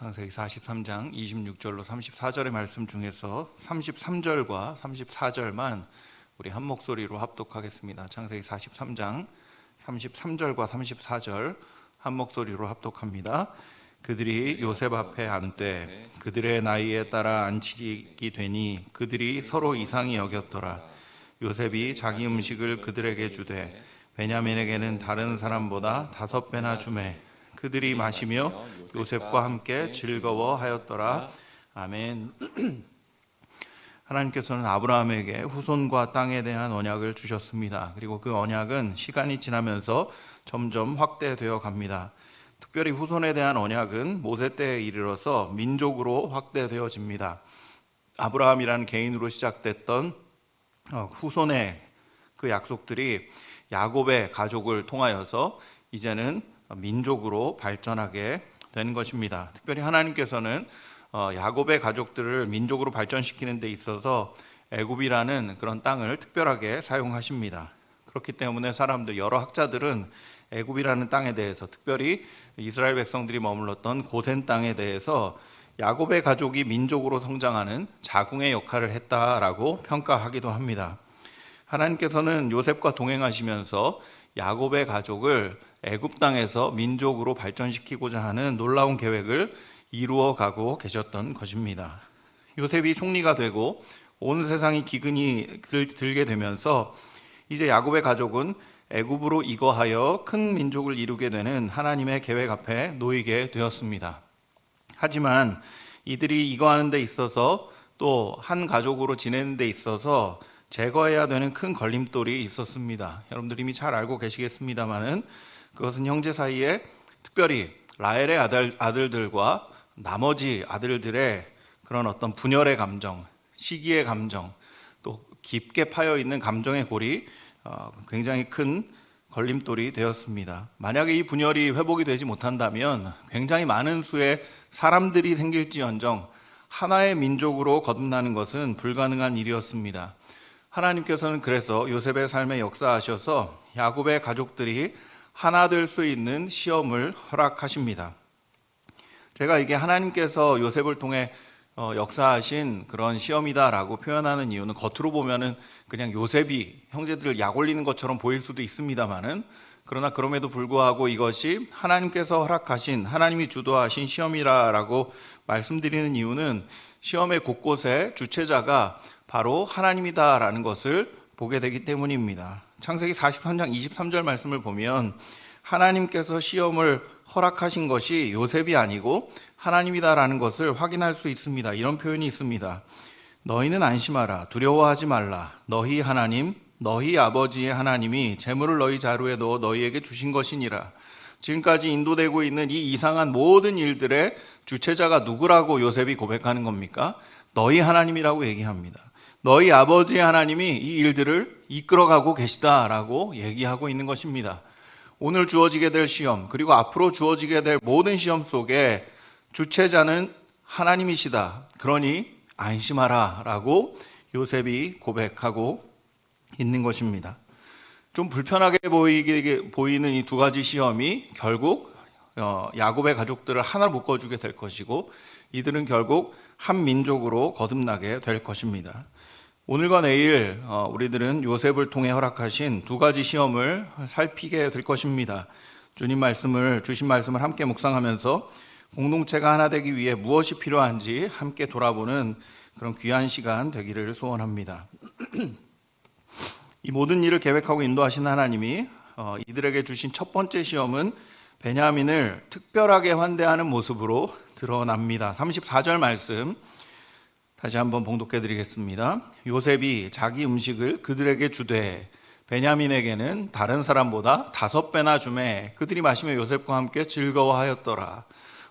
창세기 43장 26절로 34절의 말씀 중에서 33절과 34절만 우리 한 목소리로 합독하겠습니다. 창세기 43장 33절과 34절 한 목소리로 합독합니다. 그들이 요셉 앞에 앉되 그들의 나이에 따라 앉히기 되니 그들이 서로 이상히 여겼더라. 요셉이 자기 음식을 그들에게 주되 베냐민에게는 다른 사람보다 다섯 배나 주매 그들이 마시며 요셉과 함께 즐거워하였더라. 아멘. 하나님께서는 아브라함에게 후손과 땅에 대한 언약을 주셨습니다. 그리고 그 언약은 시간이 지나면서 점점 확대되어 갑니다. 특별히 후손에 대한 언약은 모세 때에 이르러서 민족으로 확대되어집니다. 아브라함이라는 개인으로 시작됐던 어, 후손의 그 약속들이 야곱의 가족을 통하여서 이제는 민족으로 발전하게 된 것입니다. 특별히 하나님께서는 어, 야곱의 가족들을 민족으로 발전시키는 데 있어서 애굽이라는 그런 땅을 특별하게 사용하십니다. 그렇기 때문에 사람들 여러 학자들은 애굽이라는 땅에 대해서 특별히 이스라엘 백성들이 머물렀던 고센 땅에 대해서 야곱의 가족이 민족으로 성장하는 자궁의 역할을 했다라고 평가하기도 합니다. 하나님께서는 요셉과 동행하시면서 야곱의 가족을 애굽 땅에서 민족으로 발전시키고자 하는 놀라운 계획을 이루어 가고 계셨던 것입니다. 요셉이 총리가 되고 온 세상이 기근이 들, 들게 되면서 이제 야곱의 가족은 애굽으로 이거하여 큰 민족을 이루게 되는 하나님의 계획 앞에 놓이게 되었습니다. 하지만 이들이 이거하는 데 있어서 또 한 가족으로 지내는 데 있어서 제거해야 되는 큰 걸림돌이 있었습니다. 여러분들 이미 잘 알고 계시겠습니다만은 그것은 형제 사이에 특별히 라헬의 아들, 아들들과 나머지 아들들의 그런 어떤 분열의 감정, 시기의 감정, 또 깊게 파여 있는 감정의 골이 어, 굉장히 큰 걸림돌이 되었습니다. 만약에 이 분열이 회복이 되지 못한다면 굉장히 많은 수의 사람들이 생길지언정 하나의 민족으로 거듭나는 것은 불가능한 일이었습니다. 하나님께서는 그래서 요셉의 삶에 역사하셔서 야곱의 가족들이 하나 될 수 있는 시험을 허락하십니다. 제가 이게 하나님께서 요셉을 통해 어, 역사하신 그런 시험이다라고 표현하는 이유는 겉으로 보면은 그냥 요셉이 형제들을 약 올리는 것처럼 보일 수도 있습니다만은 그러나 그럼에도 불구하고 이것이 하나님께서 허락하신 하나님이 주도하신 시험이라라고 말씀드리는 이유는 시험의 곳곳에 주체자가 바로 하나님이다라는 것을 보게 되기 때문입니다. 창세기 43장 23절 말씀을 보면 하나님께서 시험을 허락하신 것이 요셉이 아니고 하나님이다라는 것을 확인할 수 있습니다. 이런 표현이 있습니다. 너희는 안심하라. 두려워하지 말라. 너희 하나님, 너희 아버지의 하나님이 재물을 너희 자루에 넣어 너희에게 주신 것이니라. 지금까지 인도되고 있는 이 이상한 모든 일들의 주체자가 누구라고 요셉이 고백하는 겁니까? 너희 하나님이라고 얘기합니다. 너희 아버지의 하나님이 이 일들을 이끌어가고 계시다라고 얘기하고 있는 것입니다. 오늘 주어지게 될 시험, 그리고 앞으로 주어지게 될 모든 시험 속에 주체자는 하나님이시다. 그러니 안심하라. 라고 요셉이 고백하고 있는 것입니다. 좀 불편하게 보이게, 보이는 이 두 가지 시험이 결국 어, 야곱의 가족들을 하나 묶어주게 될 것이고 이들은 결국 한 민족으로 거듭나게 될 것입니다. 오늘과 내일 어, 우리들은 요셉을 통해 허락하신 두 가지 시험을 살피게 될 것입니다. 주님 말씀을 주신 말씀을 함께 묵상하면서 공동체가 하나 되기 위해 무엇이 필요한지 함께 돌아보는 그런 귀한 시간 되기를 소원합니다. 이 모든 일을 계획하고 인도하신 하나님이 어, 이들에게 주신 첫 번째 시험은 베냐민을 특별하게 환대하는 모습으로 드러납니다. 34절 말씀 다시 한번 봉독해 드리겠습니다. 요셉이 자기 음식을 그들에게 주되 베냐민에게는 다른 사람보다 다섯 배나 주매 그들이 마시며 요셉과 함께 즐거워하였더라.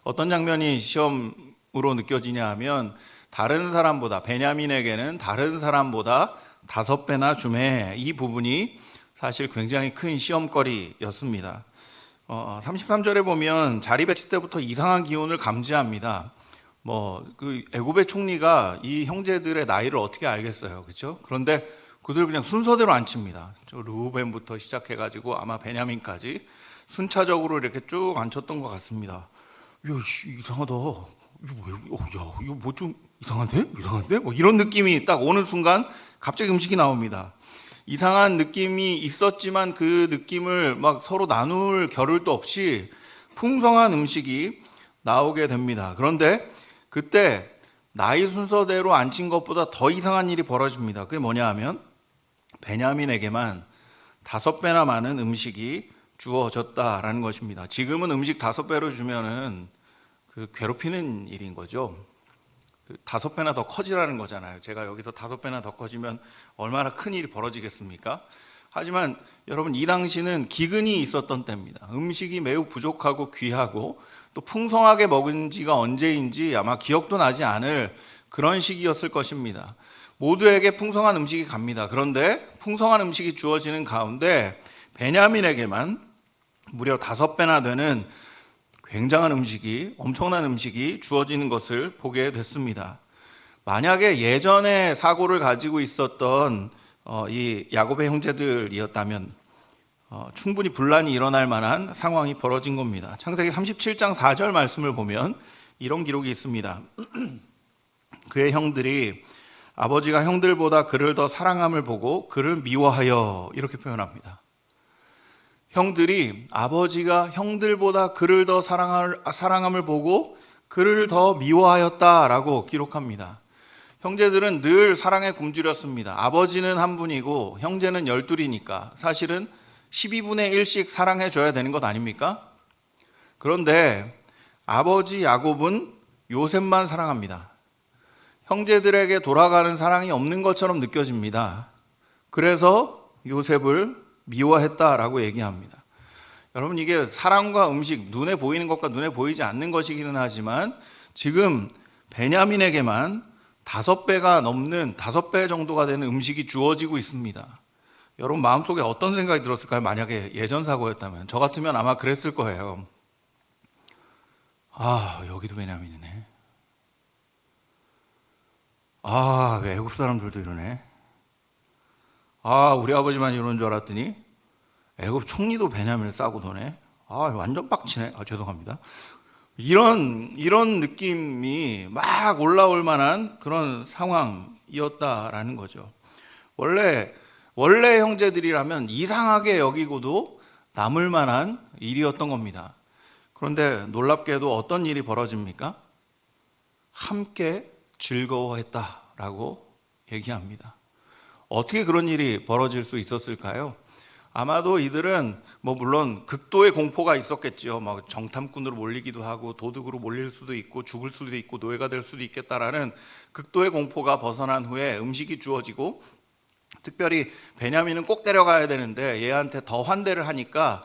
어떤 장면이 시험으로 느껴지냐 하면 다른 사람보다 베냐민에게는 다른 사람보다 다섯 배나 주매 이 부분이 사실 굉장히 큰 시험거리였습니다. 어, 33절에 보면 자리 배치 때부터 이상한 기운을 감지합니다. 뭐 그 애굽의 총리가 이 형제들의 나이를 어떻게 알겠어요, 그렇죠? 그런데 그들 그냥 순서대로 앉힙니다. 루벤부터 시작해가지고 아마 베냐민까지 순차적으로 이렇게 쭉 앉혔던 것 같습니다. 야, 이상하다. 이거 뭐, 어, 야, 이거 뭐 좀 이상한데? 이상한데? 뭐 이런 느낌이 딱 오는 순간 갑자기 음식이 나옵니다. 이상한 느낌이 있었지만 그 느낌을 막 서로 나눌 겨를도 없이 풍성한 음식이 나오게 됩니다. 그런데 그때 나이 순서대로 앉힌 것보다 더 이상한 일이 벌어집니다. 그게 뭐냐 하면 베냐민에게만 다섯 배나 많은 음식이 주어졌다라는 것입니다. 지금은 음식 다섯 배로 주면은 그 괴롭히는 일인 거죠. 그 다섯 배나 더 커지라는 거잖아요. 제가 여기서 다섯 배나 더 커지면 얼마나 큰 일이 벌어지겠습니까? 하지만 여러분 이 당시는 기근이 있었던 때입니다. 음식이 매우 부족하고 귀하고 또 풍성하게 먹은 지가 언제인지 아마 기억도 나지 않을 그런 시기였을 것입니다. 모두에게 풍성한 음식이 갑니다. 그런데 풍성한 음식이 주어지는 가운데 베냐민에게만 무려 다섯 배나 되는 굉장한 음식이 엄청난 음식이 주어지는 것을 보게 됐습니다. 만약에 예전에 사고를 가지고 있었던 어, 이 야곱의 형제들이었다면 어, 충분히 분란이 일어날 만한 상황이 벌어진 겁니다. 창세기 37장 4절 말씀을 보면 이런 기록이 있습니다. 그의 형들이 아버지가 형들보다 그를 더 사랑함을 보고 그를 미워하여 이렇게 표현합니다. 형들이 아버지가 형들보다 그를 더 사랑함을 보고 그를 더 미워하였다라고 기록합니다. 형제들은 늘 사랑에 굶주렸습니다. 아버지는 한 분이고 형제는 열둘이니까 사실은 12분의 1씩 사랑해 줘야 되는 것 아닙니까? 그런데 아버지 야곱은 요셉만 사랑합니다. 형제들에게 돌아가는 사랑이 없는 것처럼 느껴집니다. 그래서 요셉을 미워했다라고 얘기합니다. 여러분 이게 사랑과 음식 눈에 보이는 것과 눈에 보이지 않는 것이기는 하지만 지금 베냐민에게만 다섯 배가 넘는 다섯 배 정도가 되는 음식이 주어지고 있습니다. 여러분 마음속에 어떤 생각이 들었을까요? 만약에 예전 사고였다면 저 같으면 아마 그랬을 거예요. 아 여기도 베냐민이네. 아 외국 사람들도 이러네. 아 우리 아버지만 이러는 줄 알았더니 애굽 총리도 베냐민을 싸고 도네. 아 완전 빡치네. 아 죄송합니다. 이런 이런 느낌이 막 올라올 만한 그런 상황이었다라는 거죠. 원래 원래 형제들이라면 이상하게 여기고도 남을 만한 일이었던 겁니다. 그런데 놀랍게도 어떤 일이 벌어집니까? 함께 즐거워했다라고 얘기합니다. 어떻게 그런 일이 벌어질 수 있었을까요? 아마도 이들은 뭐 물론 극도의 공포가 있었겠지요. 막 정탐꾼으로 몰리기도 하고 도둑으로 몰릴 수도 있고 죽을 수도 있고 노예가 될 수도 있겠다라는 극도의 공포가 벗어난 후에 음식이 주어지고 특별히 베냐민은 꼭 데려가야 되는데 얘한테 더 환대를 하니까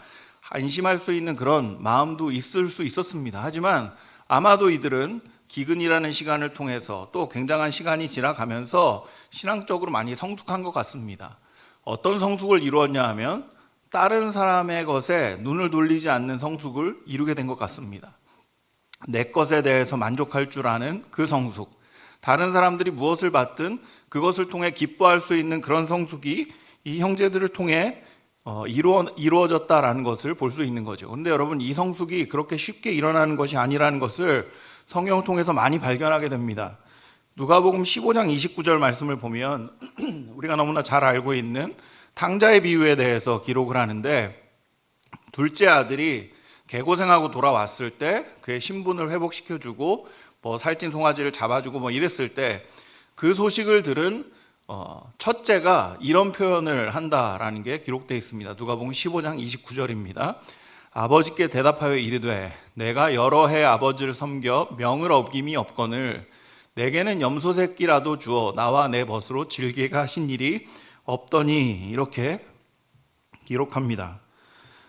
안심할 수 있는 그런 마음도 있을 수 있었습니다. 하지만 아마도 이들은 기근이라는 시간을 통해서 또 굉장한 시간이 지나가면서 신앙적으로 많이 성숙한 것 같습니다. 어떤 성숙을 이루었냐 하면 다른 사람의 것에 눈을 돌리지 않는 성숙을 이루게 된 것 같습니다. 내 것에 대해서 만족할 줄 아는 그 성숙. 다른 사람들이 무엇을 받든 그것을 통해 기뻐할 수 있는 그런 성숙이 이 형제들을 통해 어, 이루어, 이루어졌다라는 것을 볼 수 있는 거죠. 그런데 여러분, 이 성숙이 그렇게 쉽게 일어나는 것이 아니라는 것을 성경을 통해서 많이 발견하게 됩니다. 누가복음 15장 29절 말씀을 보면 우리가 너무나 잘 알고 있는 탕자의 비유에 대해서 기록을 하는데 둘째 아들이 개고생하고 돌아왔을 때 그의 신분을 회복시켜 주고 뭐 살찐 송아지를 잡아주고 뭐 이랬을 때 그 소식을 들은 어, 첫째가 이런 표현을 한다라는 게 기록되어 있습니다. 누가복음 15장 29절입니다. 아버지께 대답하여 이르되 내가 여러 해 아버지를 섬겨 명을 어김이 없거늘 내게는 염소 새끼라도 주어 나와 내 벗으로 질게가 하신 일이 없더니 이렇게 기록합니다.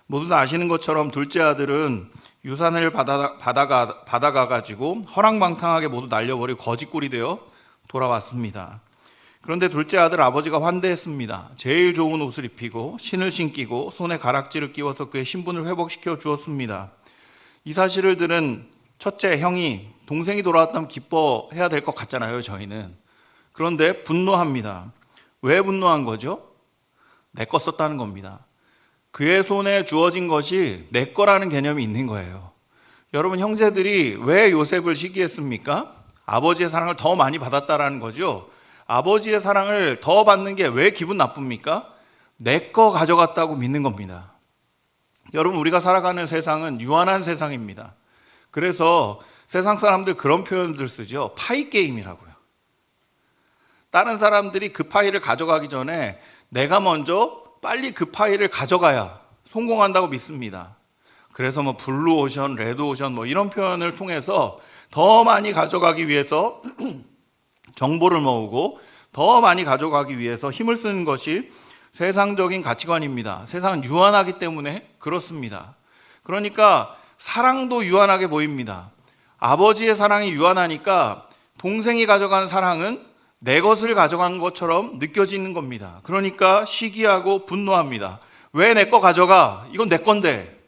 모두 다 아시는 것처럼 둘째 아들은 유산을 받아, 받아가, 받아가 가지고 허랑방탕하게 모두 날려버리고 거짓골이 되어 돌아왔습니다. 그런데 둘째 아들 아버지가 환대했습니다. 제일 좋은 옷을 입히고 신을 신기고 손에 가락지를 끼워서 그의 신분을 회복시켜 주었습니다. 이 사실을 들은 첫째 형이 동생이 돌아왔다면 기뻐해야 될 것 같잖아요, 저희는. 그런데 분노합니다. 왜 분노한 거죠? 내 거 썼다는 겁니다. 그의 손에 주어진 것이 내 거라는 개념이 있는 거예요. 여러분 형제들이 왜 요셉을 시기했습니까? 아버지의 사랑을 더 많이 받았다라는 거죠. 아버지의 사랑을 더 받는 게 왜 기분 나쁩니까? 내 거 가져갔다고 믿는 겁니다. 여러분 우리가 살아가는 세상은 유한한 세상입니다. 그래서 세상 사람들 그런 표현들 쓰죠. 파이 게임이라고요. 다른 사람들이 그 파이를 가져가기 전에 내가 먼저 빨리 그 파이를 가져가야 성공한다고 믿습니다. 그래서 뭐 블루 오션, 레드 오션 뭐 이런 표현을 통해서 더 많이 가져가기 위해서 정보를 모으고 더 많이 가져가기 위해서 힘을 쓰는 것이 세상적인 가치관입니다. 세상은 유한하기 때문에 그렇습니다. 그러니까 사랑도 유한하게 보입니다. 아버지의 사랑이 유한하니까 동생이 가져간 사랑은 내 것을 가져간 것처럼 느껴지는 겁니다. 그러니까 시기하고 분노합니다. 왜 내 거 가져가? 이건 내 건데.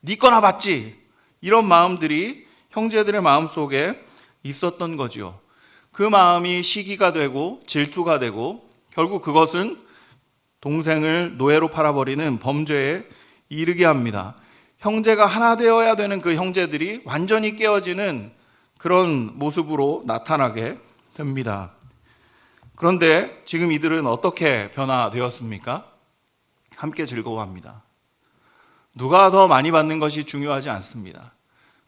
네 거나 받지. 이런 마음들이 형제들의 마음 속에 있었던 거지요. 그 마음이 시기가 되고 질투가 되고 결국 그것은 동생을 노예로 팔아버리는 범죄에 이르게 합니다. 형제가 하나 되어야 되는 그 형제들이 완전히 깨어지는 그런 모습으로 나타나게 됩니다. 그런데 지금 이들은 어떻게 변화되었습니까? 함께 즐거워합니다. 누가 더 많이 받는 것이 중요하지 않습니다.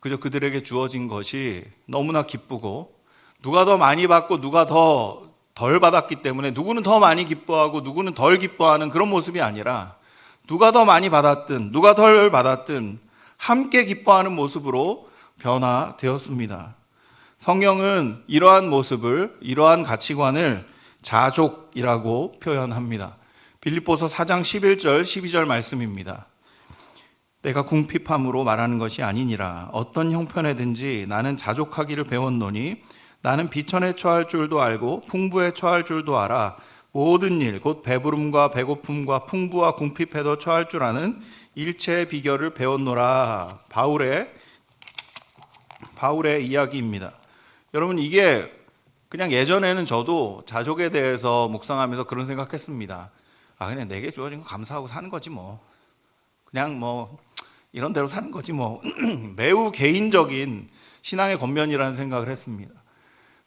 그저 그들에게 주어진 것이 너무나 기쁘고 누가 더 많이 받고 누가 더 덜 받았기 때문에 누구는 더 많이 기뻐하고 누구는 덜 기뻐하는 그런 모습이 아니라 누가 더 많이 받았든 누가 덜 받았든 함께 기뻐하는 모습으로 변화되었습니다. 성경은 이러한 모습을 이러한 가치관을 자족이라고 표현합니다. 빌립보서 4장 11절 12절 말씀입니다. 내가 궁핍함으로 말하는 것이 아니니라 어떤 형편에든지 나는 자족하기를 배웠노니 나는 비천에 처할 줄도 알고 풍부에 처할 줄도 알아 모든 일 곧 배부름과 배고픔과 풍부와 궁핍에도 처할 줄 아는 일체의 비결을 배웠노라 바울의 바울의 이야기입니다. 여러분 이게 그냥 예전에는 저도 자족에 대해서 묵상하면서 그런 생각했습니다. 아 그냥 내게 주어진 거 감사하고 사는 거지 뭐 그냥 뭐 이런 대로 사는 거지 뭐 매우 개인적인 신앙의 겉면이라는 생각을 했습니다.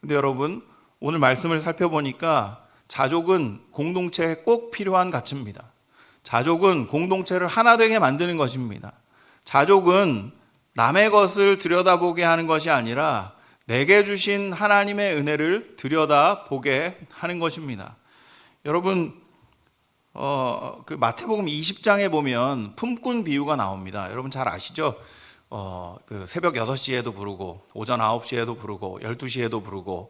근데 여러분 오늘 말씀을 살펴보니까 자족은 공동체에 꼭 필요한 가치입니다. 자족은 공동체를 하나 되게 만드는 것입니다. 자족은 남의 것을 들여다보게 하는 것이 아니라 내게 주신 하나님의 은혜를 들여다보게 하는 것입니다. 여러분 어, 그 마태복음 20장에 보면 품꾼 비유가 나옵니다. 여러분 잘 아시죠? 어, 그 새벽 6시에도 부르고 오전 9시에도 부르고 12시에도 부르고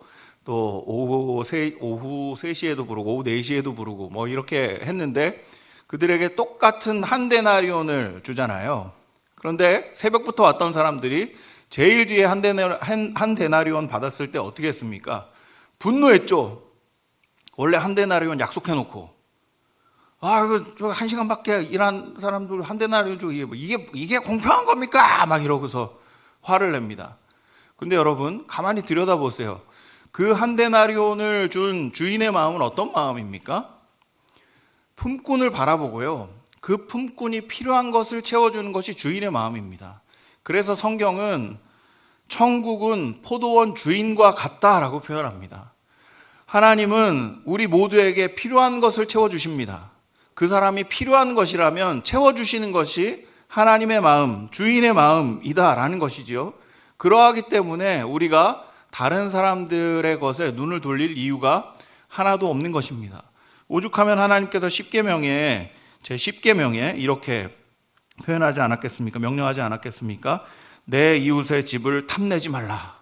또 오후 3, 오후 3시에도 부르고 오후 4시에도 부르고 뭐 이렇게 했는데 그들에게 똑같은 한 데나리온을 주잖아요. 그런데 새벽부터 왔던 사람들이 제일 뒤에 한, 데나, 한, 한 데나리온 받았을 때 어떻게 했습니까? 분노했죠. 원래 한 데나리온 약속해 놓고 아, 그, 한 시간밖에 일한 사람들 한 대나리온 주고, 뭐, 이게, 이게 공평한 겁니까? 막 이러고서 화를 냅니다. 근데 여러분, 가만히 들여다보세요. 그 한 데나리온을 준 주인의 마음은 어떤 마음입니까? 품꾼을 바라보고요. 그 품꾼이 필요한 것을 채워주는 것이 주인의 마음입니다. 그래서 성경은 천국은 포도원 주인과 같다라고 표현합니다. 하나님은 우리 모두에게 필요한 것을 채워주십니다. 그 사람이 필요한 것이라면 채워주시는 것이 하나님의 마음, 주인의 마음이다라는 것이지요. 그러하기 때문에 우리가 다른 사람들의 것에 눈을 돌릴 이유가 하나도 없는 것입니다. 오죽하면 하나님께서 십계명에 제 십계명에 이렇게 표현하지 않았겠습니까? 명령하지 않았겠습니까? 내 이웃의 집을 탐내지 말라.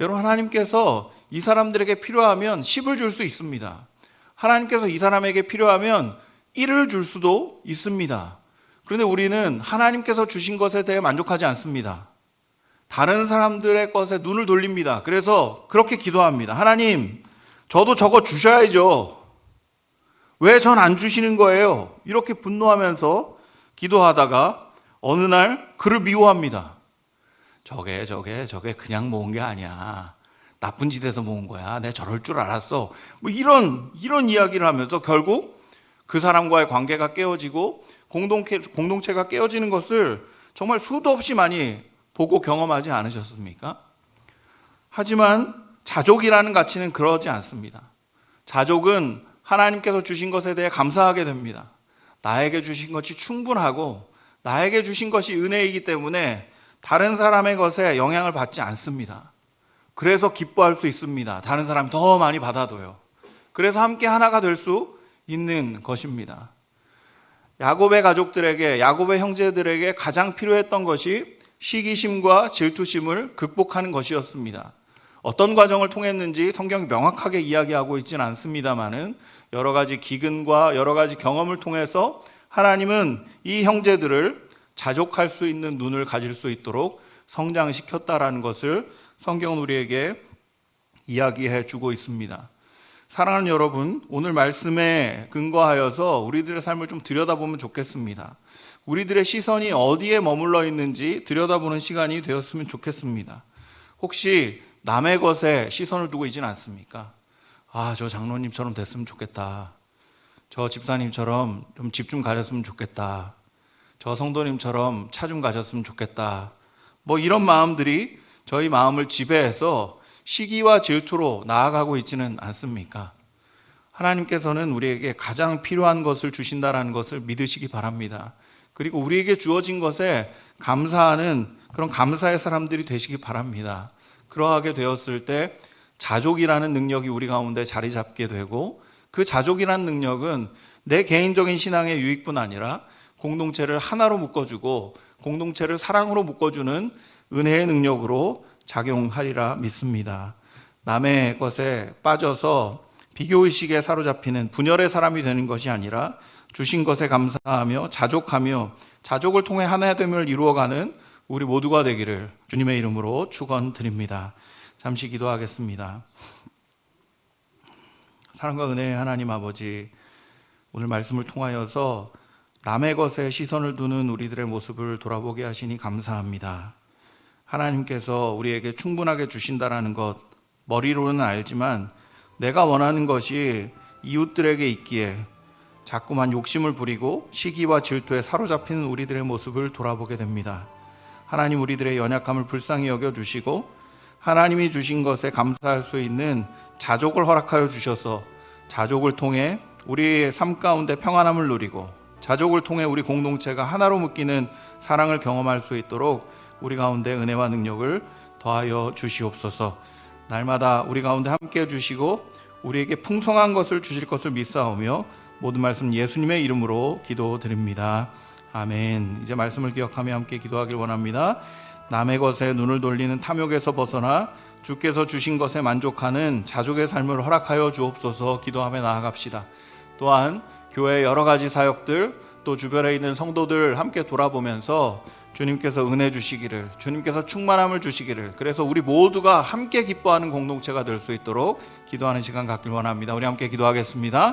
여러분 하나님께서 이 사람들에게 필요하면 10을 줄 수 있습니다. 하나님께서 이 사람에게 필요하면 1을 줄 수도 있습니다. 그런데 우리는 하나님께서 주신 것에 대해 만족하지 않습니다. 다른 사람들의 것에 눈을 돌립니다. 그래서 그렇게 기도합니다. 하나님, 저도 저거 주셔야죠. 왜 전 안 주시는 거예요? 이렇게 분노하면서 기도하다가 어느 날 그를 미워합니다. 저게, 저게, 저게 그냥 모은 게 아니야. 나쁜 짓에서 모은 거야. 내 저럴 줄 알았어. 뭐 이런 이런 이야기를 하면서 결국 그 사람과의 관계가 깨어지고 공동체 공동체가 깨어지는 것을 정말 수도 없이 많이 보고 경험하지 않으셨습니까? 하지만 자족이라는 가치는 그러지 않습니다. 자족은 하나님께서 주신 것에 대해 감사하게 됩니다. 나에게 주신 것이 충분하고 나에게 주신 것이 은혜이기 때문에 다른 사람의 것에 영향을 받지 않습니다. 그래서 기뻐할 수 있습니다. 다른 사람이 더 많이 받아도요. 그래서 함께 하나가 될 수 있는 것입니다. 야곱의 가족들에게, 야곱의 형제들에게 가장 필요했던 것이 시기심과 질투심을 극복하는 것이었습니다. 어떤 과정을 통했는지 성경이 명확하게 이야기하고 있지는 않습니다만은 여러 가지 기근과 여러 가지 경험을 통해서 하나님은 이 형제들을 자족할 수 있는 눈을 가질 수 있도록 성장시켰다라는 것을 성경은 우리에게 이야기해 주고 있습니다. 사랑하는 여러분, 오늘 말씀에 근거하여서 우리들의 삶을 좀 들여다보면 좋겠습니다. 우리들의 시선이 어디에 머물러 있는지 들여다보는 시간이 되었으면 좋겠습니다. 혹시 남의 것에 시선을 두고 있지는 않습니까? 아, 저 장로님처럼 됐으면 좋겠다. 저 집사님처럼 좀 집 좀 가졌으면 좋겠다. 저 성도님처럼 차 좀 가졌으면 좋겠다. 뭐 이런 마음들이 저희 마음을 지배해서 시기와 질투로 나아가고 있지는 않습니까? 하나님께서는 우리에게 가장 필요한 것을 주신다라는 것을 믿으시기 바랍니다. 그리고 우리에게 주어진 것에 감사하는 그런 감사의 사람들이 되시기 바랍니다. 그러하게 되었을 때 자족이라는 능력이 우리 가운데 자리 잡게 되고 그 자족이라는 능력은 내 개인적인 신앙의 유익뿐 아니라 공동체를 하나로 묶어주고 공동체를 사랑으로 묶어주는 은혜의 능력으로 작용하리라 믿습니다. 남의 것에 빠져서 비교의식에 사로잡히는 분열의 사람이 되는 것이 아니라 주신 것에 감사하며 자족하며 자족을 통해 하나됨을 이루어가는 우리 모두가 되기를 주님의 이름으로 축원드립니다. 잠시 기도하겠습니다. 사랑과 은혜의 하나님 아버지 오늘 말씀을 통하여서 남의 것에 시선을 두는 우리들의 모습을 돌아보게 하시니 감사합니다. 하나님께서 우리에게 충분하게 주신다라는 것 머리로는 알지만 내가 원하는 것이 이웃들에게 있기에 자꾸만 욕심을 부리고 시기와 질투에 사로잡히는 우리들의 모습을 돌아보게 됩니다. 하나님 우리들의 연약함을 불쌍히 여겨 주시고 하나님이 주신 것에 감사할 수 있는 자족을 허락하여 주셔서 자족을 통해 우리의 삶 가운데 평안함을 누리고 자족을 통해 우리 공동체가 하나로 묶이는 사랑을 경험할 수 있도록 우리 가운데 은혜와 능력을 더하여 주시옵소서. 날마다 우리 가운데 함께 해 주시고 우리에게 풍성한 것을 주실 것을 믿사오며 모든 말씀 예수님의 이름으로 기도드립니다. 아멘. 이제 말씀을 기억하며 함께 기도하길 원합니다. 남의 것에 눈을 돌리는 탐욕에서 벗어나 주께서 주신 것에 만족하는 자족의 삶을 허락하여 주옵소서 기도하며 나아갑시다. 또한 교회 여러 가지 사역들 또 주변에 있는 성도들 함께 돌아보면서 주님께서 은혜 주시기를 주님께서 충만함을 주시기를 그래서 우리 모두가 함께 기뻐하는 공동체가 될 수 있도록 기도하는 시간 갖길 원합니다. 우리 함께 기도하겠습니다.